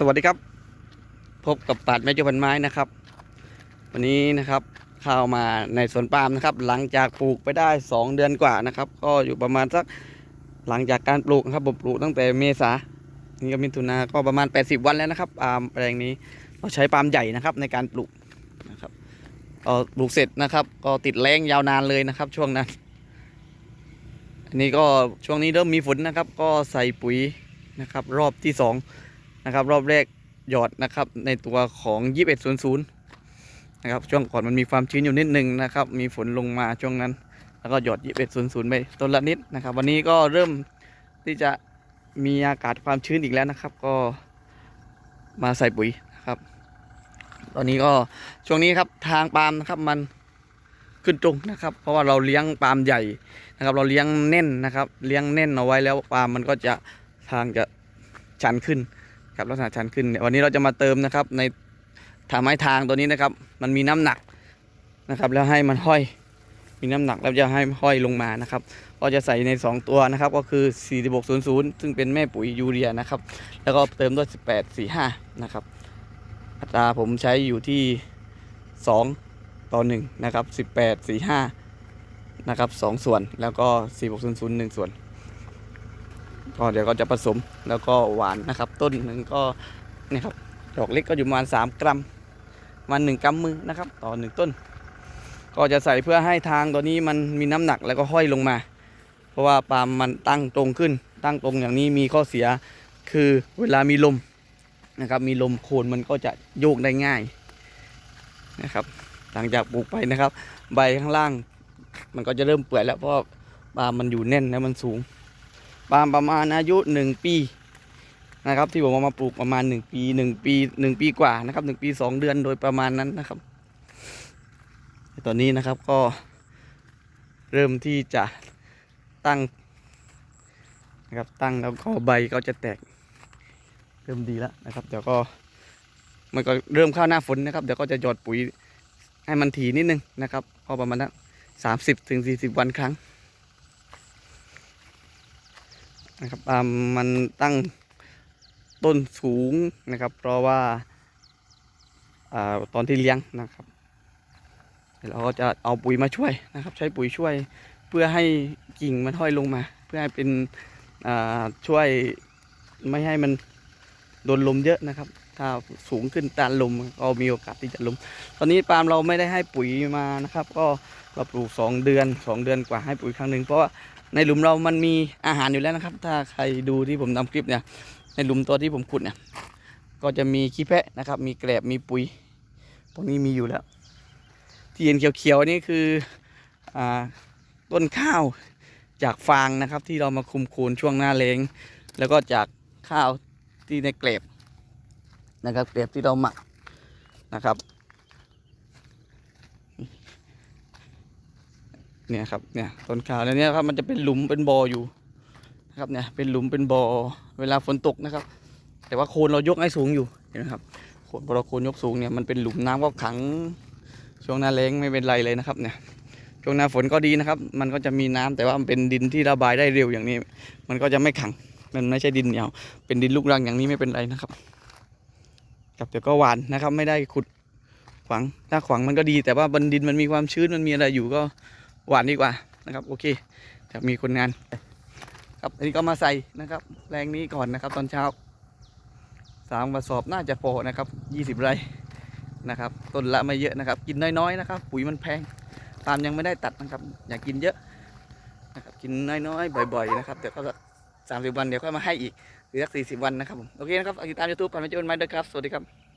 สวัสดีครับ พบกับปาดแม่จุพันไม้นะครับ วันนี้นะครับเข้ามาในสวนปาล์มนะครับ หลังจากปลูกไปได้ 2 เดือนกว่านะครับ ก็อยู่ประมาณสักหลังจากการปลูกนะครับผมปลูกตั้งแต่เมษานี่ก็มิถุนาก็ประมาณ 80 วันแล้วนะครับปาล์มแปลงนี้เราใช้ปาล์มใหญ่นะครับในการปลูกนะครับก็ปลูกเสร็จนะครับ ก็ติดแรงยาวนานเลยนะครับ ช่วงนั้นอันนี้ก็ช่วงนี้เริ่มมีฝนนะครับ ก็ใส่ปุ๋ยนะครับ รอบที่สอง นะครับ รอบแรกหยอดนะครับในตัวของ 2100 นะครับช่วงก่อนมันมีความชื้นอยู่นิดนึงนะครับ มีฝนลงมาช่วงนั้น แล้วก็หยอด 2100 ไปต้นละนิดนะครับ วันนี้ก็เริ่มที่จะมีอากาศความชื้นอีกแล้วนะครับ ก็มาใส่ปุ๋ยนะครับ ตอนนี้ก็ช่วงนี้ครับทางปาล์มนะครับมันขึ้นตรงนะครับ เพราะว่าเราเลี้ยงปาล์มใหญ่นะครับ เราเลี้ยงแน่นนะครับ เลี้ยงแน่นเอาไว้แล้วปาล์มมันก็จะทางจะชันขึ้น ครับลักษณะชันขึ้นเนี่ยวันนี้เราจะมาเติมนะครับ ในทาไม้ทางตัวนี้นะครับ มันมีน้ำหนักนะครับ แล้วให้มันห้อยมีน้ำหนักแล้วจะให้ห้อยลงมานะครับ ก็จะใส่ใน 2 ตัวนะครับ ก็คือ 4600 ซึ่งเป็นแม่ปุ๋ยยูเรียนะครับ แล้วก็เติมด้วย 1845 นะครับ อัตราผมใช้อยู่ที่ 2 ต่อ 1 นะครับ 1845 นะครับ 2 ส่วนแล้วก็ 4600 1 ส่วน ก็เดี๋ยวก็จะผสมแล้วก็หวานนะครับ ต้นหนึ่งก็นี่ครับดอกเล็กก็อยู่ประมาณ 3 กรัมประมาณ1กำมือนะครับ ต่อ1ต้น ก็จะใส่เพื่อให้ทางตัวนี้มันมีน้ำหนักแล้วก็ห้อยลงมา เพราะว่าปาล์มมันตั้งตรงขึ้น ตั้งตรงอย่างนี้มีข้อเสียคือเวลามีลมนะครับ มีลมโคนมันก็จะโยกได้ง่ายนะครับ หลังจากปลูกไปนะครับ ใบข้างล่าง มันก็จะเริ่มเปื่อยแล้วเพราะปาล์มมันอยู่แน่นแล้วมันสูง ปาล์มประมาณอายุหนึ่งปีนะครับ ที่ผมเอามาปลูกประมาณหนึ่งปีหนึ่งปีหนึ่งปีกว่านะครับหนึ่งปีสองเดือนโดยประมาณนั้นนะครับ ตอนนี้นะครับก็เริ่มที่จะตั้งนะครับตั้งแล้วก็ใบก็จะแตก เริ่มดีแล้วนะครับ เดี๋ยวก็มันก็เริ่มเข้าหน้าฝนนะครับ เดี๋ยวก็จะหยอดปุ๋ยให้มันถี่นิดนึงนะครับพอประมาณนั้นสามสิบถึงสี่สิบวันครั้ง นะครับอ่ามันตั้งต้นสูงนะครับ เพราะว่าอ่าตอนที่เลี้ยงนะครับเราก็จะเอาปุ๋ยมาช่วยนะครับ ใช้ปุ๋ยช่วยเพื่อให้กิ่งมันห้อยลงมา เพื่อให้เป็นอ่าช่วยไม่ให้มันโดนลมเยอะนะครับ ถ้าสูงขึ้นตานลมก็มีโอกาสที่จะล้มตอนนี้ปาล์มเราไม่ได้ให้ปุ๋ยมานะครับ ก็เราปลูกสองเดือนสองเดือนกว่าให้ปุ๋ยครั้งหนึ่งเพราะว่า ในหลุมเรามันมีอาหารอยู่แล้วนะครับ ถ้าใครดูที่ผมทำคลิปเนี่ย ในหลุมตัวที่ผมขุดเนี่ย ก็จะมีขี้แพะนะครับ มีแกลบมีปุ๋ยตรงนี้มีอยู่แล้ว ที่เห็นเขียวๆนี่คืออต้นข้าวจากฟางนะครับ ที่เรามาคุมโคนช่วงหน้าแล้งแล้วก็จากข้าวที่ในแกลบนะครับแกลบที่เราหมักนะครับ เนี่ยครับเนี่ยต้นข้าวแล้วเนี่ยครับมันจะเป็นหลุมเป็นบ่ออยู่นะครับเนี่ยเป็นหลุมเป็นบ่อเวลาฝนตกนะครับ แต่ว่าโคนเรายกให้สูงอยู่เห็นไหมครับโคนพอเราโคนยกสูงเนี่ยมันเป็นหลุมน้ำก็ขังช่วงหน้าแล้งไม่เป็นไรเลยนะครับเนี่ยช่วงหน้าฝนก็ดีนะครับ มันก็จะมีน้ำแต่ว่ามันเป็นดินที่ระบายได้เร็วอย่างนี้ มันก็จะไม่ขังมันไม่ใช่ดินเหนียวเป็นดินลูกรังอย่างนี้ไม่เป็นไรนะครับครับเดี๋ยวก็หวานนะครับ ไม่ได้ขุดขวางถ้าขวางมันก็ดี แต่ว่าบนดินมันมีความชื้นมันมีอะไรอยู่ก็ หวานดีกว่านะครับ โอเคจะมีคนงาน ครับอันนี้ก็มาใส่นะครับ แรงนี้ก่อนนะครับ ตอนเช้าสามกระสอบน่าจะพอนะครับยี่สิบไร่นะครับต้นละไม่เยอะนะครับ กินน้อยๆนะครับ ปุ๋ยมันแพงตามยังไม่ได้ตัดนะครับ อยากกินเยอะนะครับกินน้อยๆบ่อย ๆ นะครับเดี๋ยวก็สามสิบวันเดี๋ยวก็มาให้อีกหรือสักสี่สิบวันนะครับผมโอเคนะครับติดตามยูทูบผ่านไปเจนใหม่ด้วยครับ สวัสดีครับ